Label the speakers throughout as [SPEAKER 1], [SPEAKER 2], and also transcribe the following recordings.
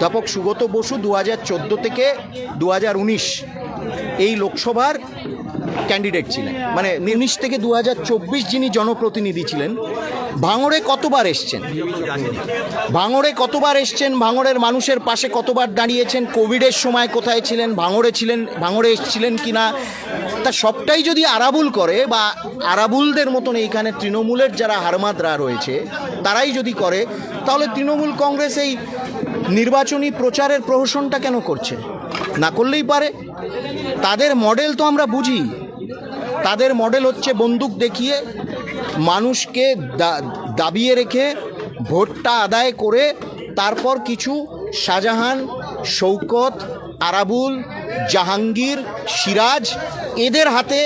[SPEAKER 1] অধ্যাপক সুগত বসু দু হাজার চোদ্দ থেকে দু হাজার উনিশ এই লোকসভার ক্যান্ডিডেট ছিলেন। মানে উনিশ থেকে দু হাজার চব্বিশ যিনি জনপ্রতিনিধি ছিলেন, ভাঙড়ে কতবার এসছেন? ভাঙড়ে কতবার এসছেন? ভাঙড়ের মানুষের পাশে কতবার দাঁড়িয়েছেন? কোভিডের সময় কোথায় ছিলেন? ভাঙড়ে ছিলেন, ভাঙড়ে এসছিলেন কি না তা সবটাই যদি আরাবুল করে বা আরাবুলদের মতন এইখানে তৃণমূলের যারা হারমাদরা রয়েছে, তারাই যদি করে, তাহলে তৃণমূল কংগ্রেস এই নির্বাচনী প্রচারের প্রহসনটা কেন করছে? না করলেই পারে। তাদের মডেল তো আমরা বুঝি। তাদের মডেল হচ্ছে বন্দুক দেখিয়ে মানুষকে দাবিয়ে রেখে ভোটটা আদায় করে তারপর কিছু শাহজাহান শৌকত আরাবুল, জাহাঙ্গীর, সিরাজ এদের হাতে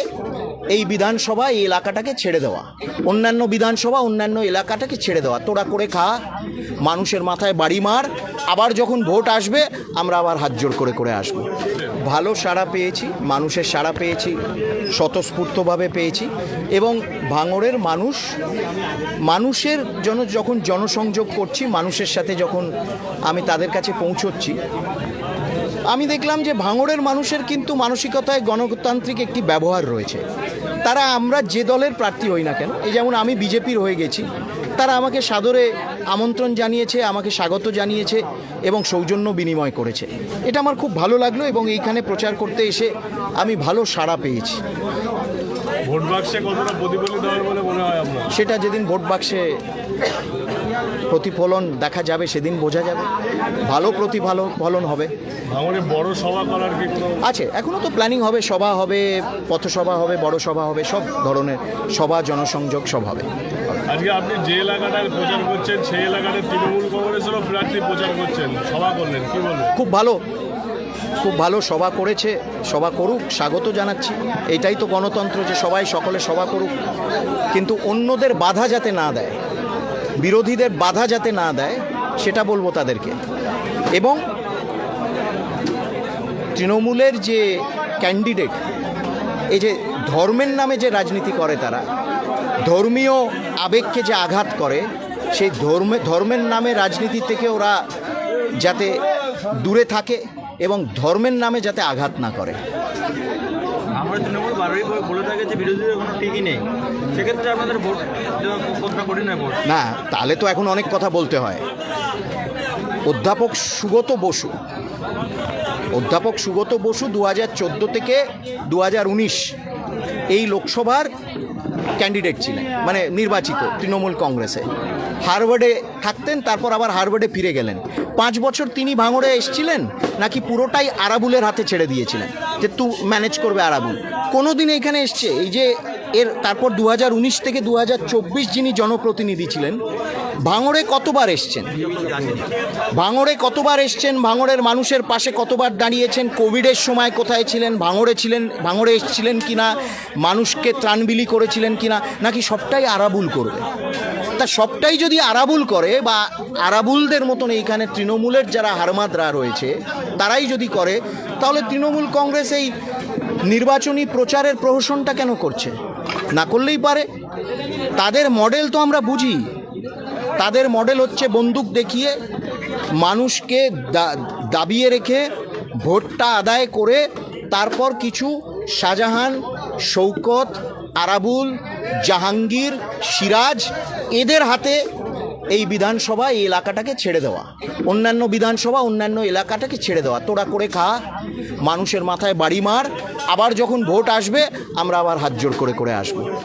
[SPEAKER 1] এই বিধানসভা এই এলাকাটাকে ছেড়ে দেওয়া। অন্যান্য বিধানসভা অন্যান্য এলাকাটাকে ছেড়ে দেওয়া। তোরা করে খা, মানুষের মাথায় বাড়ি মার, আবার যখন ভোট আসবে, আমরা আবার হাত জোর করে করে আসব। ভালো সাড়া পেয়েছি, মানুষের সাড়া পেয়েছি, স্বতঃস্ফূর্তভাবে পেয়েছি এবং ভাঙড়ের মানুষ, মানুষের জন্য যখন জনসংযোগ করছি, মানুষের সাথে যখন আমি তাদের কাছে পৌঁছচ্ছি, আমি দেখলাম যে ভাঙড়ের মানুষের কিন্তু মানসিকতায় গণতান্ত্রিক একটি ব্যবহার রয়েছে। তারা আমরা যে দলের প্রার্থী হই না কেন এই যেমন আমি বিজেপির হয়ে গেছি তারা আমাকে সাদরে আমন্ত্রণ জানিয়েছে আমাকে স্বাগত জানিয়েছে এবং সৌজন্য বিনিময় করেছে। এটা আমার খুব ভালো লাগল এবং এইখানে প্রচার করতে এসে আমি ভালো সাড়া পেয়েছি।
[SPEAKER 2] ভোট বাক্সে কতটা প্রতিফলিত হবে বলে মনে হয়
[SPEAKER 1] সেটা যেদিন ভোট বাক্সে প্রতিফলন দেখা যাবে সেদিন বোঝা যাবে। ভালো প্রতিফলন ফলন হবে
[SPEAKER 2] বড় সভা করার
[SPEAKER 1] আছে এখনও তো প্ল্যানিং হবে সভা হবে পথসভা হবে বড় সভা হবে সব ধরনের সভা জনসংযোগ সব হবে।
[SPEAKER 2] আজকে আপনি যে এলাকাটায় প্রচার করছেন সেই এলাকাতে তৃণমূল কংগ্রেসেরও প্রার্থী প্রচার করছেন। সভা করলেন কি বলবেন?
[SPEAKER 1] খুব ভালো খুব ভালো সভা করেছে সভা করুক স্বাগত জানাচ্ছি। এটাই তো গণতন্ত্র যে সবাই সকলে সভা করুক। কিন্তু অন্যদের বাধা যাতে না দেয় বিরোধীদের বাধা যাতে না দেয়, সেটা বলব তাদেরকে। এবং তৃণমূলের যে ক্যান্ডিডেট, এই যে ধর্মের নামে যে রাজনীতি করে তারা, ধর্মীয় আবেগকে যে আঘাত করে, সেই ধর্মে, ধর্মের নামে রাজনীতি থেকে ওরা যাতে দূরে থাকে এবং ধর্মের নামে যাতে আঘাত না করে।
[SPEAKER 3] আমরা তৃণমূল বারোই বলে থাকে যে বিরোধীদের কোনো ঠিকই নেই। সেক্ষেত্রে আপনাদের ভোট কতটা কঠিন হয় ভোট?
[SPEAKER 1] না, তাহলে তো এখন অনেক কথা বলতে হয়। অধ্যাপক সুগত বসু, অধ্যাপক সুগত বসু দু হাজার চোদ্দ থেকে দু হাজার উনিশ এই লোকসভার ক্যান্ডিডেট ছিলেন মানে নির্বাচিত তৃণমূল কংগ্রেসে। হারভার্ডে থাকতেন, তারপর আবার হারভার্ডে ফিরে গেলেন। পাঁচ বছর তিনি ভাঙড়ে এসেছিলেন নাকি পুরোটাই আরাবুলের হাতে ছেড়ে দিয়েছিলেন? যে তু ম্যানেজ করবে আরাবুল। কোনো দিন এখানে এসছে, এই যে এর তারপর দু হাজার উনিশ থেকে দু হাজার চব্বিশ যিনি জনপ্রতিনিধি ছিলেন, ভাঙড়ে কতবার এসছেন? ভাঙড়ে কতবার এসছেন? ভাঙড়ের মানুষের পাশে কতবার দাঁড়িয়েছেন? কোভিডের সময় কোথায় ছিলেন? ভাঙড়ে ছিলেন, ভাঙড়ে এসছিলেন কিনা? মানুষকে ত্রাণবিলি করেছিলেন কিনা? নাকি সবটাই আরাবুল করবে? তা সবটাই যদি আরাবুল করে বা আরাবুলদের মতন এইখানে তৃণমূলের যারা হারমাদরা রয়েছে, তারাই যদি করে, তাহলে তৃণমূল কংগ্রেস এই নির্বাচনী প্রচারের প্রহসনটা কেন করছে? না করলেই পারে। তাদের মডেল তো আমরা বুঝি। তাদের মডেল হচ্ছে বন্দুক দেখিয়ে মানুষকে দাবিয়ে রেখে ভোটটা আদায় করে, তারপর কিছু শাহজাহান শৌকত আরাবুল, জাহাঙ্গীর, সিরাজ, এদের হাতে এই বিধানসভা, এই এলাকাটাকে ছেড়ে দেওয়া। অন্যান্য বিধানসভা, অন্যান্য এলাকাটাকে ছেড়ে দেওয়া। তোরা করে খা, মানুষের মাথায় বাড়ি মার, আবার যখন ভোট আসবে, আমরা আবার হাত জোর করে করে আসব।